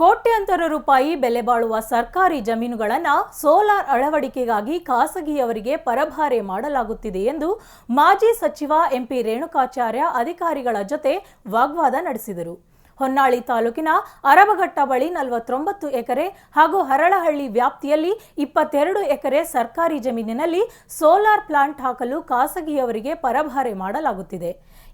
ಕೋಟ್ಯಾಂತರ ರೂಪಾಯಿ ಬೆಲೆ ಬಾಳುವ ಸರ್ಕಾರಿ ಜಮೀನುಗಳನ್ನು ಸೋಲಾರ್ ಅಳವಡಿಕೆಗಾಗಿ ಖಾಸಗಿಯವರಿಗೆ ಪರಭಾರೆ ಮಾಡಲಾಗುತ್ತಿದೆ ಎಂದು ಮಾಜಿ ಸಚಿವ ಎಂಪಿ ರೇಣುಕಾಚಾರ್ಯ ಅಧಿಕಾರಿಗಳ ಜೊತೆ ವಾಗ್ವಾದ ನಡೆಸಿದರು. ಹೊನ್ನಾಳಿ ತಾಲೂಕಿನ ಅರಬಘಟ್ಟ ಬಳಿ ನಲವತ್ತೊಂಬತ್ತು ಎಕರೆ ಹಾಗೂ ಹರಳಹಳ್ಳಿ ವ್ಯಾಪ್ತಿಯಲ್ಲಿ ಇಪ್ಪತ್ತೆರಡು ಎಕರೆ ಸರ್ಕಾರಿ ಜಮೀನಿನಲ್ಲಿ ಸೋಲಾರ್ ಪ್ಲಾಂಟ್ ಹಾಕಲು ಖಾಸಗಿಯವರಿಗೆ ಪರಭಾರೆ ಮಾಡಲಾಗುತ್ತಿದೆ.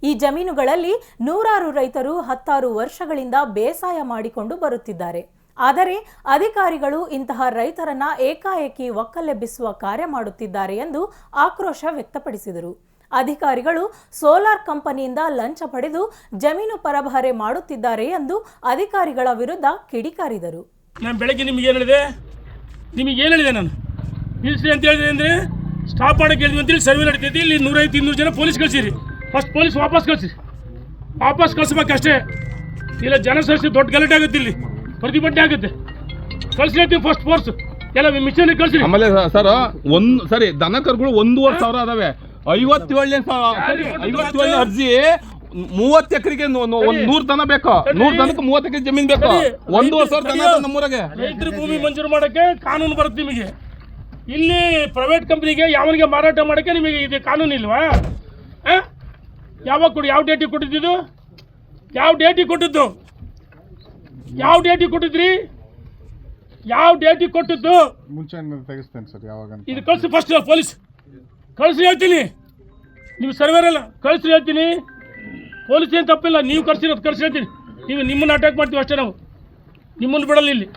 ಈ ಜಮೀನುಗಳಲ್ಲಿ ನೂರಾರು ರೈತರು ಹತ್ತಾರು ವರ್ಷಗಳಿಂದ ಬೇಸಾಯ ಮಾಡಿಕೊಂಡು ಬರುತ್ತಿದ್ದಾರೆ. ಆದರೆ ಅಧಿಕಾರಿಗಳು ಇಂತಹ ರೈತರನ್ನ ಏಕಾಏಕಿ ಒಕ್ಕಲೆಬ್ಬಿಸುವ ಕಾರ್ಯ ಮಾಡುತ್ತಿದ್ದಾರೆ ಎಂದು ಆಕ್ರೋಶ ವ್ಯಕ್ತಪಡಿಸಿದರು. ಅಧಿಕಾರಿಗಳು ಸೋಲಾರ್ ಕಂಪನಿಯಿಂದ ಲಂಚ ಪಡೆದು ಜಮೀನು ಪರಭಾರೆ ಮಾಡುತ್ತಿದ್ದಾರೆ ಎಂದು ಅಧಿಕಾರಿಗಳ ವಿರುದ್ಧ ಕಿಡಿಕಾರಿದರು. ನಾನು ಬೆಳಗ್ಗೆ ನಿಮ್ಗೆ ಏನು ಹೇಳಿದೆ? ನಿಮಗೆ ಏನು ಹೇಳಿದೆ ನಾನು? ನಿಲ್ಲಿಸಿ ಅಂತ ಹೇಳಿದೆ ಅಂದರೆ ಸ್ಟಾಪ್ ಮಾಡಕ್ಕೆ ಹೇಳಿದ್ವಿ ಅಂತೇಳಿ ಸರ್ವೆ ನಡೀತೈತಿ. ಇಲ್ಲಿ ನೂರೈವತ್ತು ಇನ್ನೂರು ಜನ ಪೊಲೀಸ್ ಕಳಿಸಿರಿ. ಫಸ್ಟ್ ಪೊಲೀಸ್ ವಾಪಸ್ ಕಳಿಸಿ. ವಾಪಸ್ ಕಳಿಸ್ಬೇಕಷ್ಟೇ ಇಲ್ಲ ಜನ ಸೇರಿಸಿ ದೊಡ್ಡ ಗಲಾಟೆ ಆಗುತ್ತೆ ಇಲ್ಲಿ. ಪ್ರತಿಭಟನೆ ಆಗುತ್ತೆ. ಕಳಿಸ್ಲತ್ತೀವಿ ಫಸ್ಟ್ ಫೋರ್ಸ್ ಎಲ್ಲ ಮಿಷನ್ ಕಳಿಸಿ ಆಮೇಲೆ ಸರ್ ಒಂದು ಸರಿ ದನ ಕರುಗಳು ಒಂದೂವರೆ ಸಾವಿರ ಅದಾವೆ. ಐವತ್ತೇಳನೇ ಸರಿ ಐವತ್ತೇಳನೇ ಅರ್ಜಿ. ಮೂವತ್ತು ಎಕರೆಗೆ ಒಂದ್ ನೂರ್ ದನ ಬೇಕು? ನೂರ್ ದನಕ್ಕೆ ಮೂವತ್ತು ಎಕರೆ ಜಮೀನ್ ಬೇಕು. ಒಂದೂವರೆ ಸಾವಿರ ದನ ಅದ ನಮ್ಮೂರಾಗೆ? ರೈತರು ಭೂಮಿ ಮಂಜೂರು ಮಾಡಕ್ಕೆ ಕಾನೂನು ಬರುತ್ತೆ ನಿಮಗೆ. ಇಲ್ಲಿ ಪ್ರೈವೇಟ್ ಕಂಪ್ನಿಗೆ ಯಾವನಿಗೆ ಮಾರಾಟ ಮಾಡಕ್ಕೆ ನಿಮಗೆ ಇದು ಕಾನೂನು ಇಲ್ವಾ? ಯಾವಾಗ ಕೊಡಿ ಯಾವ ಡೇಟಿಗೆ ಕೊಟ್ಟಿದ್ದು ಯಾವ ಡೇಟಿಗೆ ಕೊಟ್ಟಿದ್ದು? ಯಾವ ಡೇಟಿಗೆ ಕೊಟ್ಟಿದ್ರಿ? ಯಾವ ಡೇಟಿಗೆ ಕೊಟ್ಟಿದ್ದು? ಮುಂಚೆ ತೆಗಿಸ್ತೇನೆ ಸರ್ ಯಾವಾಗ ಅಂತ. ಇದು ಕಳಿಸಿ ಫಸ್ಟ್ ಪೊಲೀಸ್ ಕಳಿಸಿ ಹೇಳ್ತೀನಿ. ನೀವು ಸರ್ವೇರಲ್ಲ ಕಳಿಸ್ರಿ ಹೇಳ್ತೀನಿ. ಪೊಲೀಸ್ ಏನು ತಪ್ಪಿಲ್ಲ, ನೀವು ಕರ್ಸಿರೋದು ಕಳಿಸಿ ಹೇಳ್ತೀನಿ. ನೀವು ನಿಮ್ಮನ್ನ ಅಟ್ಯಾಕ್ ಮಾಡ್ತೀವಿ ಅಷ್ಟೇ ನಾವು. ನಿಮ್ಮನ್ನು ಬಿಡಲ್ಲ ಇಲ್ಲಿ.